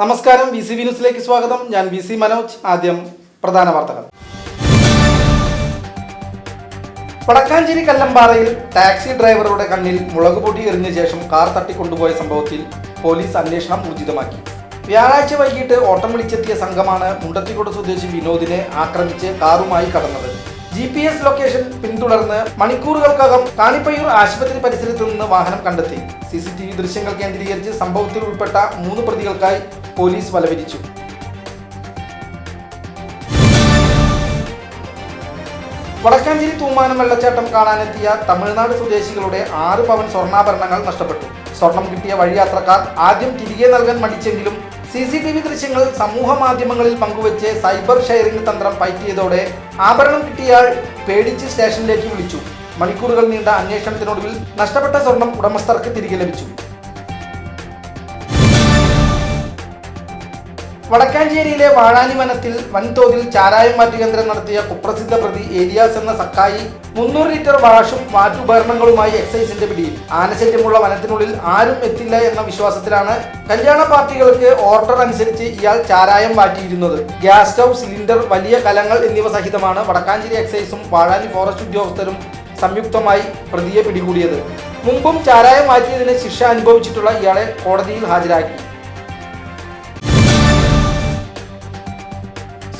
നമസ്കാരം V C V ന്യൂസിലേക്ക് സ്വാഗതം. ഞാൻ വി സി മനോജ്. ആദ്യം പ്രധാന വാർത്തകൾ. വടക്കാഞ്ചേരി കല്ലമ്പാറയിൽ ടാക്സി ഡ്രൈവറുടെ കണ്ണിൽ മുളക് പൊടി എറിഞ്ഞ ശേഷം കാർ തട്ടിക്കൊണ്ടുപോയ സംഭവത്തിൽ പോലീസ് അന്വേഷണം ഊർജിതമാക്കി. വ്യാഴാഴ്ച വൈകിട്ട് ഓട്ടം വിളിച്ചെത്തിയ സംഘമാണ് മുണ്ടത്തിക്കുട സ്വദേശി വിനോദിനെ ആക്രമിച്ച് കാറുമായി കടന്നത്. ജി പി എസ് ലൊക്കേഷൻ പിന്തുടർന്ന് മണിക്കൂറുകൾക്കകം കാണിപ്പയ്യൂർ ആശുപത്രി പരിസരത്ത് നിന്ന് വാഹനം കണ്ടെത്തി. സി സി ടി വി ദൃശ്യങ്ങൾ കേന്ദ്രീകരിച്ച് സംഭവത്തിൽ ഉൾപ്പെട്ട മൂന്ന് പ്രതികൾക്കായി പോലീസ് വലവിരിച്ചു. വടക്കാഞ്ചേരി തൂമാനം വെള്ളച്ചാട്ടം കാണാനെത്തിയ തമിഴ്നാട് സ്വദേശികളുടെ ആറ് പവൻ സ്വർണാഭരണങ്ങൾ നഷ്ടപ്പെട്ടു. സ്വർണം കിട്ടിയ വഴിയാത്രക്കാർ ആദ്യം തിരികെ നൽകാൻ മടിച്ചെങ്കിലും സി സി ടി വി ദൃശ്യങ്ങൾ സമൂഹ മാധ്യമങ്ങളിൽ പങ്കുവച്ച് സൈബർ ഷെയറിംഗ് തന്ത്രം പയറ്റിയതോടെ ആഭരണം കിട്ടിയയാൾ പേടിച്ച് സ്റ്റേഷനിലേക്ക് വിളിച്ചു. മണിക്കൂറുകൾ നീണ്ട അന്വേഷണത്തിനൊടുവിൽ നഷ്ടപ്പെട്ട സ്വർണം ഉടമസ്ഥർക്ക് തിരികെ ലഭിച്ചു. വടക്കാഞ്ചേരിയിലെ വാഴാനി വനത്തിൽ വൻതോതിൽ ചാരായം മാറ്റു കേന്ദ്രം നടത്തിയ കുപ്രസിദ്ധ പ്രതി ഏരിയാസ് എന്ന സക്കായി മുന്നൂറ് ലിറ്റർ വാഷും മാറ്റുപകരണങ്ങളുമായി എക്സൈസിന്റെ പിടിയിൽ. ആനശല്യമുള്ള വനത്തിനുള്ളിൽ ആരും എത്തില്ല എന്ന വിശ്വാസത്തിലാണ് കല്യാണ പാർട്ടികൾക്ക് ഓർഡർ അനുസരിച്ച് ഇയാൾ ചാരായം മാറ്റിയിരുന്നത്. ഗ്യാസ് സ്റ്റൗ സിലിണ്ടർ വലിയ കലങ്ങൾ എന്നിവ സഹിതമാണ് വടക്കാഞ്ചേരി എക്സൈസും വാഴാനി ഫോറസ്റ്റ് ഉദ്യോഗസ്ഥരും സംയുക്തമായി പ്രതിയെ പിടികൂടിയത്. മുമ്പും ചാരായം മാറ്റിയതിന് ശിക്ഷ അനുഭവിച്ചിട്ടുള്ള ഇയാളെ കോടതിയിൽ ഹാജരാക്കി.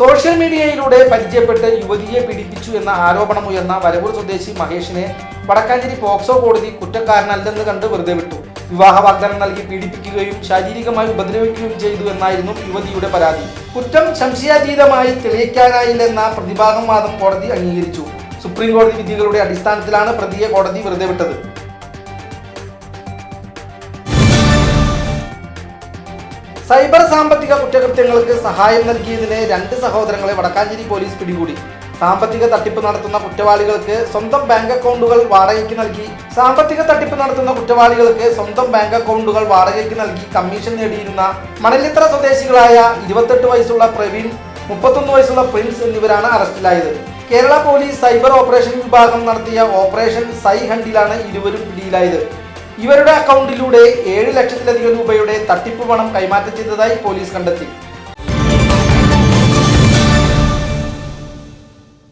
സോഷ്യൽ മീഡിയയിലൂടെ പരിചയപ്പെട്ട് യുവതിയെ പീഡിപ്പിച്ചു എന്ന ആരോപണം ഉയർന്ന വരവൂർ സ്വദേശി മഹേഷിനെ വടക്കാഞ്ചേരി പോക്സോ കോടതി കുറ്റക്കാരനല്ലെന്ന് കണ്ട് വെറുതെ വിട്ടു. വിവാഹ വാഗ്ദാനം നൽകി പീഡിപ്പിക്കുകയും ശാരീരികമായി ഉപദ്രവിക്കുകയും ചെയ്തു എന്നായിരുന്നു യുവതിയുടെ പരാതി. കുറ്റം സംശയാതീതമായി തെളിയിക്കാനായില്ലെന്ന പ്രതിഭാഗം വാദം കോടതി അംഗീകരിച്ചു. സുപ്രീം കോടതി വിധികളുടെ അടിസ്ഥാനത്തിലാണ് പ്രതിയെ കോടതി വെറുതെ വിട്ടത്. സൈബർ സാമ്പത്തിക കുറ്റകൃത്യങ്ങൾക്ക് സഹായം നൽകിയതിന് രണ്ട് സഹോദരങ്ങളെ വടക്കാഞ്ചേരി പോലീസ് പിടികൂടി. സാമ്പത്തിക തട്ടിപ്പ് നടത്തുന്ന കുറ്റവാളികൾക്ക് സ്വന്തം ബാങ്ക് അക്കൗണ്ടുകൾ വാടകയ്ക്ക് നൽകി. സാമ്പത്തിക തട്ടിപ്പ് നടത്തുന്ന കുറ്റവാളികൾക്ക് സ്വന്തം ബാങ്ക് അക്കൗണ്ടുകൾ വാടകയ്ക്ക് നൽകി കമ്മീഷൻ നേടിയിരുന്ന മണലിത്ര സ്വദേശികളായ ഇരുപത്തെട്ട് വയസ്സുള്ള പ്രവീൺ മുപ്പത്തൊന്ന് വയസ്സുള്ള പ്രിൻസ് എന്നിവരാണ് അറസ്റ്റിലായത്. കേരള പോലീസ് സൈബർ ഓപ്പറേഷൻ വിഭാഗം നടത്തിയ ഓപ്പറേഷൻ സൈ ഹണ്ടിലാണ് ഇരുവരും പിടിയിലായത്. ഇവരുടെ അക്കൗണ്ടിലൂടെ ഏഴ് ലക്ഷത്തിലധികം രൂപയുടെ തട്ടിപ്പ് പണം കൈമാറ്റം ചെയ്തതായി പോലീസ് കണ്ടെത്തി.